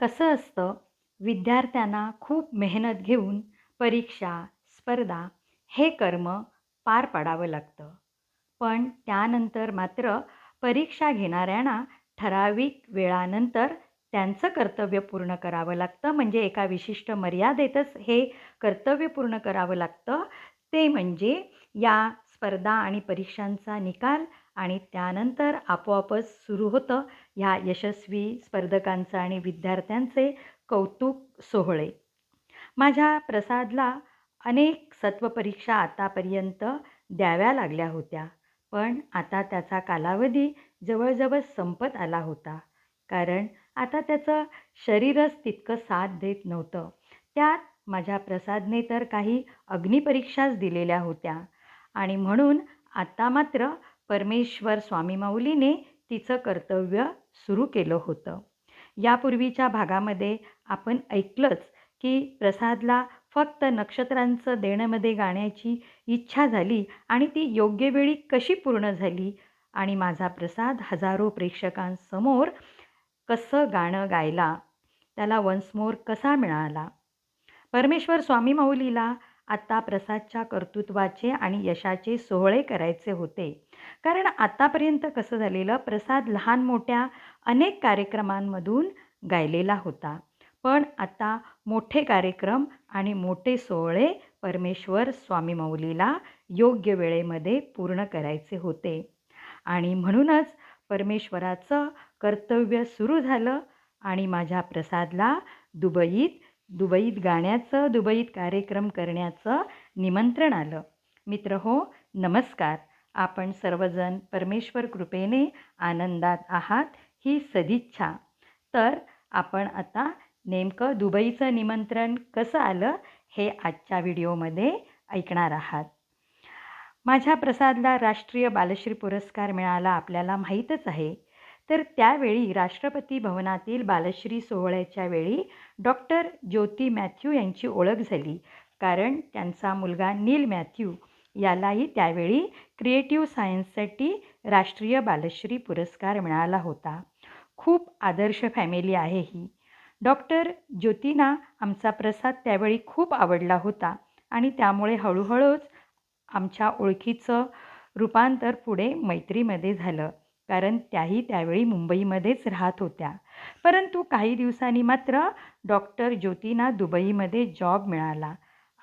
कसं असतं? विद्यार्थ्यांना खूप मेहनत घेऊन परीक्षा स्पर्धा हे कर्म पार पाडावं लागतं. पण त्यानंतर मात्र परीक्षा घेणाऱ्यांना ठराविक वेळानंतर त्यांचं कर्तव्य पूर्ण करावं लागतं. म्हणजे एका विशिष्ट मर्यादेतच हे कर्तव्य पूर्ण करावं लागतं. ते म्हणजे या स्पर्धा आणि परीक्षांचा निकाल आणि त्यानंतर आपोआपच सुरू होतं. ह्या यशस्वी स्पर्धकांचं आणि विद्यार्थ्यांचे कौतुक सोहळे. माझ्या प्रसादला अनेक सत्वपरीक्षा आतापर्यंत द्याव्या लागल्या होत्या पण आता त्याचा कालावधी जवळजवळ संपत आला होता कारण आता त्याचं शरीरच तितकं साथ देत नव्हतं. त्यात माझ्या प्रसादने तर काही अग्निपरीक्षाच दिलेल्या होत्या आणि म्हणून आता मात्र परमेश्वर स्वामी माऊलीने तिचं कर्तव्य सुरू केलं होतं. यापूर्वीच्या भागामध्ये आपण ऐकलंच की प्रसादला फक्त नक्षत्रांचं देण्यामध्ये गाण्याची इच्छा झाली आणि ती योग्य वेळी कशी पूर्ण झाली? आणि माझा प्रसाद हजारो प्रेक्षकांसमोर कसं गाणं गायला? त्याला वन्स मोर कसा मिळाला? परमेश्वर स्वामी माऊलीला आत्ता प्रसादच्या कर्तृत्वाचे आणि यशाचे सोहळे करायचे होते. कारण आत्तापर्यंत कसं झालेलं प्रसाद लहान मोठ्या अनेक कार्यक्रमांमधून गायलेला होता. पण आता मोठे कार्यक्रम आणि मोठे सोहळे परमेश्वर स्वामी मौलीला योग्य वेळेमध्ये पूर्ण करायचे होते. आणि म्हणूनच परमेश्वराचं कर्तव्य सुरू झालं आणि माझ्या प्रसादला दुबईत दुबईत गाण्याचं दुबईत कार्यक्रम करण्याचं निमंत्रण आलं. मित्र हो नमस्कार. आपण सर्वजण परमेश्वर कृपेने आनंदात आहात ही सदिच्छा. तर आपण आता नेमकं दुबईचं निमंत्रण कसं आलं हे आजच्या व्हिडिओमध्ये ऐकणार आहात. माझ्या प्रसादला राष्ट्रीय बालश्री पुरस्कार मिळाला आपल्याला माहीतच आहे. तर त्यावेळी राष्ट्रपती भवनातील बालश्री सोहळ्याच्या वेळी डॉक्टर ज्योती मॅथ्यू यांची ओळख झाली. कारण त्यांचा मुलगा नील मॅथ्यू यालाही त्यावेळी क्रिएटिव्ह सायन्ससाठी राष्ट्रीय बालश्री पुरस्कार मिळाला होता. खूप आदर्श फॅमिली आहे ही. डॉक्टर ज्योतींना आमचा प्रसाद त्यावेळी खूप आवडला होता आणि त्यामुळे हळूहळूच आमच्या ओळखीचं रूपांतर पुढे मैत्रीमध्ये झालं. कारण त्याही त्यावेळी मुंबईमध्येच राहत होत्या. परंतु काही दिवसांनी मात्र डॉक्टर ज्योतींना दुबईमध्ये जॉब मिळाला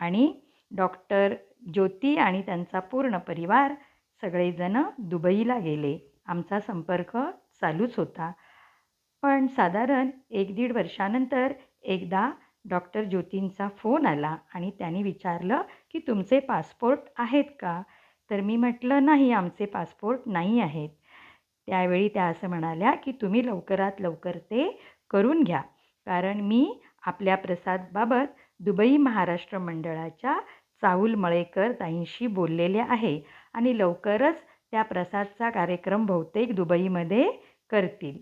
आणि डॉक्टर ज्योती आणि त्यांचा पूर्ण परिवार सगळेजण दुबईला गेले. आमचा संपर्क चालूच होता. पण साधारण एक दीड वर्षानंतर एकदा डॉक्टर ज्योतींचा फोन आला आणि त्यांनी विचारलं की तुमचे पासपोर्ट आहेत का? तर मी म्हटलं नाही आमचे पासपोर्ट नाही आहेत. त्यावेळी त्या असं म्हणाल्या की तुम्ही लवकरात लवकर ते करून घ्या. कारण मी आपल्या प्रसादबाबत दुबई महाराष्ट्र मंडळाच्या चाऊल मळेकर ताईंशी बोललेले आहे आणि लवकरच त्या प्रसादचा कार्यक्रम बहुतेक दुबईमध्ये करतील.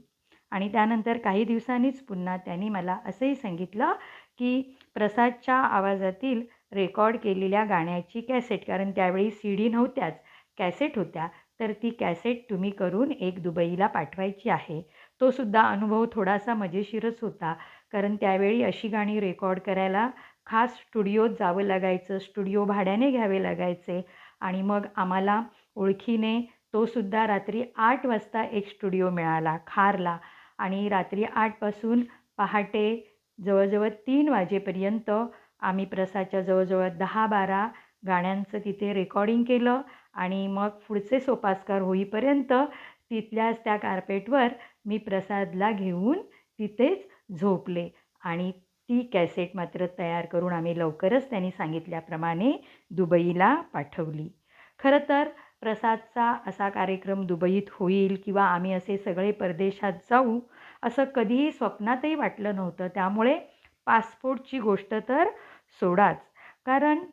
आणि त्यानंतर काही दिवसांनीच पुन्हा त्यांनी मला असंही सांगितलं की प्रसादच्या आवाजातील रेकॉर्ड केलेल्या गाण्याची कॅसेट कारण त्यावेळी सी डी नव्हत्याच कॅसेट होत्या तर ती कॅसेट तुम्ही करून एक दुबईला पाठवायची आहे. तो सुद्धा अनुभव थोडासा मजेशीरच होता कारण त्यावेळी अशी गाणी रेकॉर्ड करायला खास स्टुडिओत जावं लागायचं स्टुडिओ भाड्याने घ्यावे लागायचे आणि मग आम्हाला ओळखीने तो सुद्धा रात्री आठ वाजता एक स्टुडिओ मिळाला खारला आणि रात्री आठपासून पहाटे जवळजवळ तीन वाजेपर्यंत आम्ही प्रसादच्या जवळजवळ दहा बारा गाण्यांचं तिथे रेकॉर्डिंग केलं आणि मग पुढचे सोपास्कार होईपर्यंत तिथल्याच त्या कार्पेटवर मी प्रसादला घेऊन तिथेच झोपले. आणि ती कॅसेट मात्र तयार करून आम्ही लवकरच त्यांनी सांगितल्याप्रमाणे दुबईला पाठवली. खरं तर प्रसादचा असा कार्यक्रम दुबईत होईल किंवा आम्ही असे सगळे परदेशात जाऊ असं कधीही स्वप्नातही वाटलं नव्हतं. त्यामुळे पासपोर्टची गोष्ट तर सोडाच. कारण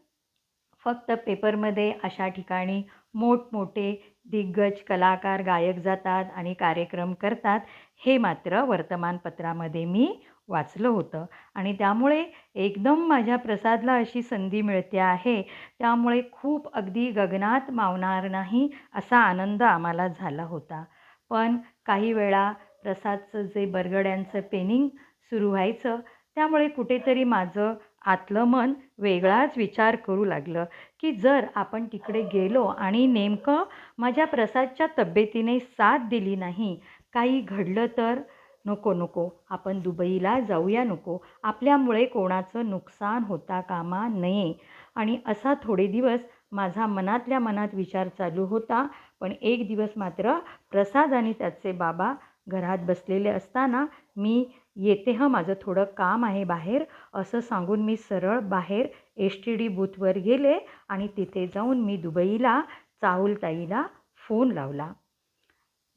फक्त पेपरमध्ये अशा ठिकाणी मोठमोठे दिग्गज कलाकार गायक जातात आणि कार्यक्रम करतात हे मात्र वर्तमानपत्रामध्ये मी वाचलं होतं. आणि त्यामुळे एकदम माझ्या प्रसादला अशी संधी मिळते आहे. त्यामुळे खूप अगदी गगनात मावणार नाही असा आनंद आम्हाला झाला होता. पण काही वेळा प्रसादचं जे बरगड्यांचं पेनिंग सुरू व्हायचं त्यामुळे कुठेतरी माझं आतलं मन वेगळाच विचार करू लागलं की जर आपण तिकडे गेलो आणि नेमकं माझ्या प्रसादच्या तब्येतीने साथ दिली नाही काही घडलं तर? नको नको आपण दुबईला जाऊया नको आपल्यामुळे कोणाचं नुकसान होता कामा नये. आणि असा थोडे दिवस माझा मनातल्या मनात विचार चालू होता पण एक दिवस मात्र प्रसाद आणि त्याचे बाबा घरात बसलेले असताना मी येते हं माझं थोडं काम आहे बाहेर. असं सांगून मी सरळ बाहेर एस टी डी बूथवर गेले आणि तिथे जाऊन मी दुबईला चाहुलताईला फोन लावला.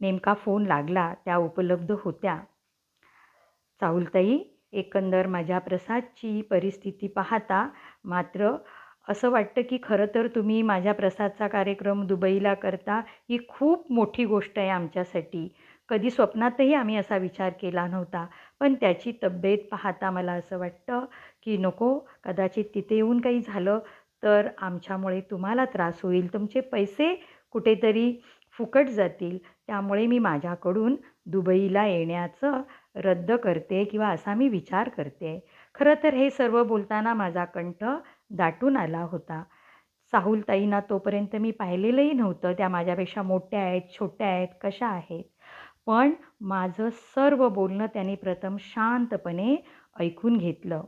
नेमका फोन लागला त्या उपलब्ध होत्या. चाहुलताई एकंदर माझ्या प्रसादची परिस्थिती पाहता मात्र असं वाटतं की खरं तर तुम्ही माझ्या प्रसादचा कार्यक्रम दुबईला करता ही खूप मोठी गोष्ट आहे आमच्यासाठी. कधी स्वप्नातही आम्ही असा विचार केला नव्हता. पण त्याची तब्येत पाहता मला असं वाटतं की नको कदाचित तिथे येऊन काही झालं तर आमच्यामुळे तुम्हाला त्रास होईल. तुमचे पैसे कुठेतरी फुकट जातील. त्यामुळे मी माझ्याकडून दुबईला येण्याचं रद्द करते किंवा असा मी विचार करते. खरं तर हे सर्व बोलताना माझा कंठ दाटून आला होता. साहुलताईंना तोपर्यंत मी पाहिलेलंही नव्हतं. त्या माझ्यापेक्षा मोठ्या आहेत छोट्या आहेत कशा आहेत? पण माझं सर्व बोलणं त्याने प्रथम शांतपणे ऐकून घेतलं.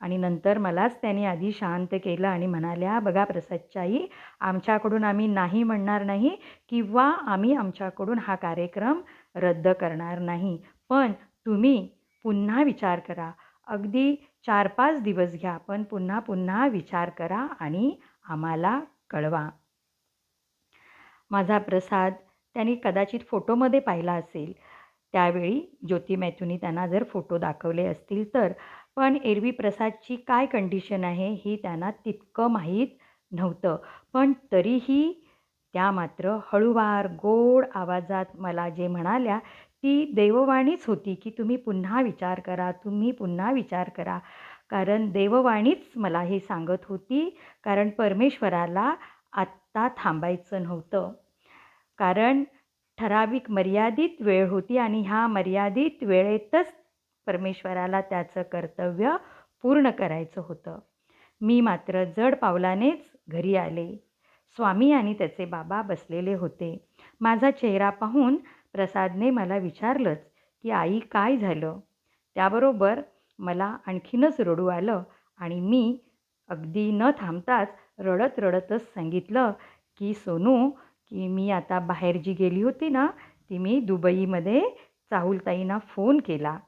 आणि नंतर मलाच त्याने आधी शांत केलं आणि म्हणाल्या बघा प्रसादच्याई आमच्याकडून आम्ही नाही म्हणणार नाही किंवा आम्ही आमच्याकडून हा कार्यक्रम रद्द करणार नाही. पण तुम्ही पुन्हा विचार करा. अगदी चार पाच दिवस घ्या पण पुन्हा पुन्हा विचार करा आणि आम्हाला कळवा. माझा प्रसाद त्यांनी कदाचित फोटोमध्ये पाहिला असेल. त्यावेळी ज्योती मॅथ्यूनी त्यांना जर फोटो दाखवले असतील तर. पण एरवी प्रसादची काय कंडिशन आहे ही त्यांना तितकं माहीत नव्हतं. पण तरीही त्या मात्र हळूवार गोड आवाजात मला जे म्हणाल्या ती देववाणीच होती की तुम्ही पुन्हा विचार करा तुम्ही पुन्हा विचार करा. कारण देववाणीच मला हे सांगत होती कारण परमेश्वराला आत्ता थांबायचं नव्हतं. कारण ठराविक मर्यादित वेळ होती आणि ह्या मर्यादित वेळेतच परमेश्वराला त्याचं कर्तव्य पूर्ण करायचं होतं. मी मात्र जड पावलानेच घरी आले. स्वामी आणि त्याचे बाबा बसलेले होते. माझा चेहरा पाहून प्रसादने मला विचारलंच की आई काय झालं? त्याबरोबर मला आणखीनच रडू आलं आणि मी अगदी न थांबताच रडत रडतच सांगितलं की सोनू की मी आता बाहेर जी गेली होती ना ती मी दुबईमध्ये चाहुलताईंना फोन केला.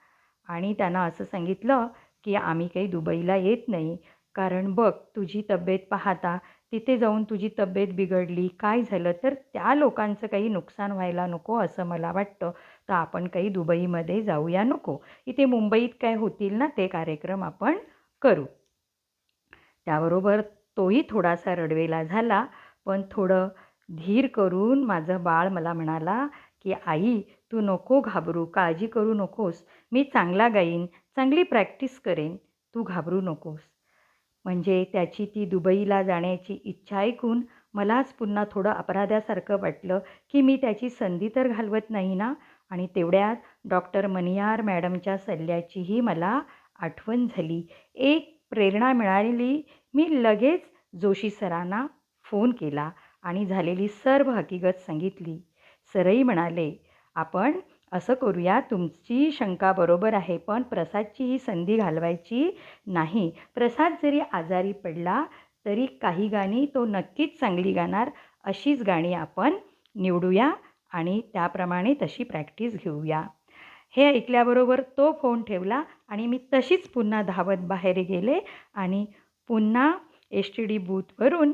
आणि त्यांना असं सांगितलं की आम्ही काही दुबईला येत नाही. कारण बघ तुझी तब्येत पाहता तिथे जाऊन तुझी तब्येत बिघडली काय झालं? तर त्या लोकांचं काही नुकसान व्हायला नको असं मला वाटतं. तर आपण काही दुबईमध्ये जाऊया नको. इथे मुंबईत काय होतील ना ते कार्यक्रम आपण करू. त्याबरोबर तोही थोडासा रडवेला झाला. पण थोडं धीर करून माझं बाळ मला म्हणाला की आई तू नको घाबरू काळजी करू नकोस. मी चांगला गाईन चांगली प्रॅक्टिस करेन. तू घाबरू नकोस. म्हणजे त्याची ती दुबईला जाण्याची इच्छा ऐकून मलाच पुन्हा थोडं अपराध्यासारखं वाटलं की मी त्याची संधी तर घालवत नाही ना? आणि तेवढ्यात डॉक्टर मनियार मॅडमच्या सल्ल्याचीही मला आठवण झाली. एक प्रेरणा मिळालेली मी लगेच जोशी सरांना फोन केला. आणि झालेली सर्व हकीकत सांगितली. सरई म्हणाले आपण असं करूया तुमची शंका बरोबर आहे पण प्रसादची ही संधी घालवायची नाही. प्रसाद जरी आजारी पडला तरी काही गाणी तो नक्कीच चांगली गाणार. अशीच गाणी आपण निवडूया आणि त्याप्रमाणे तशी प्रॅक्टिस घेऊया. हे ऐकल्याबरोबर तो फोन ठेवला आणि मी तशीच पुन्हा धावत बाहेर गेले आणि पुन्हा एस टी डी बूथवरून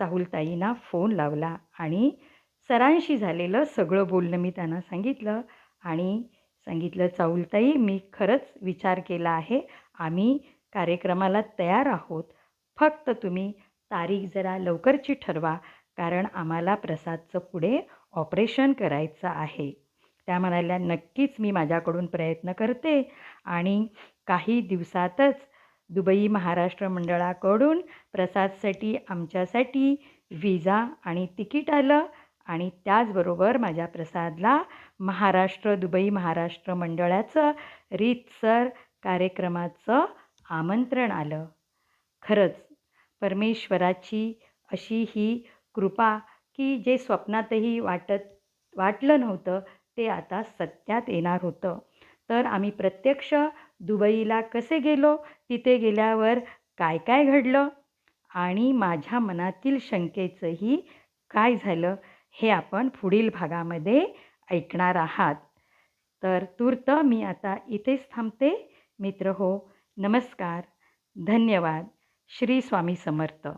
चाहुलताईना फोन लावला आणि सरांशी झालेलं सगळं बोलणं मी त्यांना सांगितलं आणि सांगितलं चाहुलताई मी खरंच विचार केला आहे. आम्ही कार्यक्रमाला तयार आहोत. फक्त तुम्ही तारीख जरा लवकरची ठरवा कारण आम्हाला प्रसादचं पुढे ऑपरेशन करायचं आहे. त्या म्हणाल्या नक्कीच मी माझ्याकडून प्रयत्न करते आणि काही दिवसातच दुबई महाराष्ट्र मंडळाकडून प्रसादसाठी आमच्यासाठी विजा आणि तिकीट आलं आणि त्याचबरोबर माझ्या प्रसादला महाराष्ट्र दुबई महाराष्ट्र मंडळाचं रीतसर कार्यक्रमाचं आमंत्रण आलं. खरंच परमेश्वराची अशी ही कृपा की जे स्वप्नातही वाटत वाटलं नव्हतं ते आता सत्यात येणार होतं. तर आम्ही प्रत्यक्ष दुबईला कसे गेलो? तिथे गेल्यावर काय काय घडलं? आणि माझ्या मनातील शंकेचंही काय झालं? हे आपण पुढील भागामध्ये ऐकणार आहात. तर तूर्त मी आता इथेच थांबते. मित्र हो नमस्कार. धन्यवाद. श्री स्वामी समर्थ.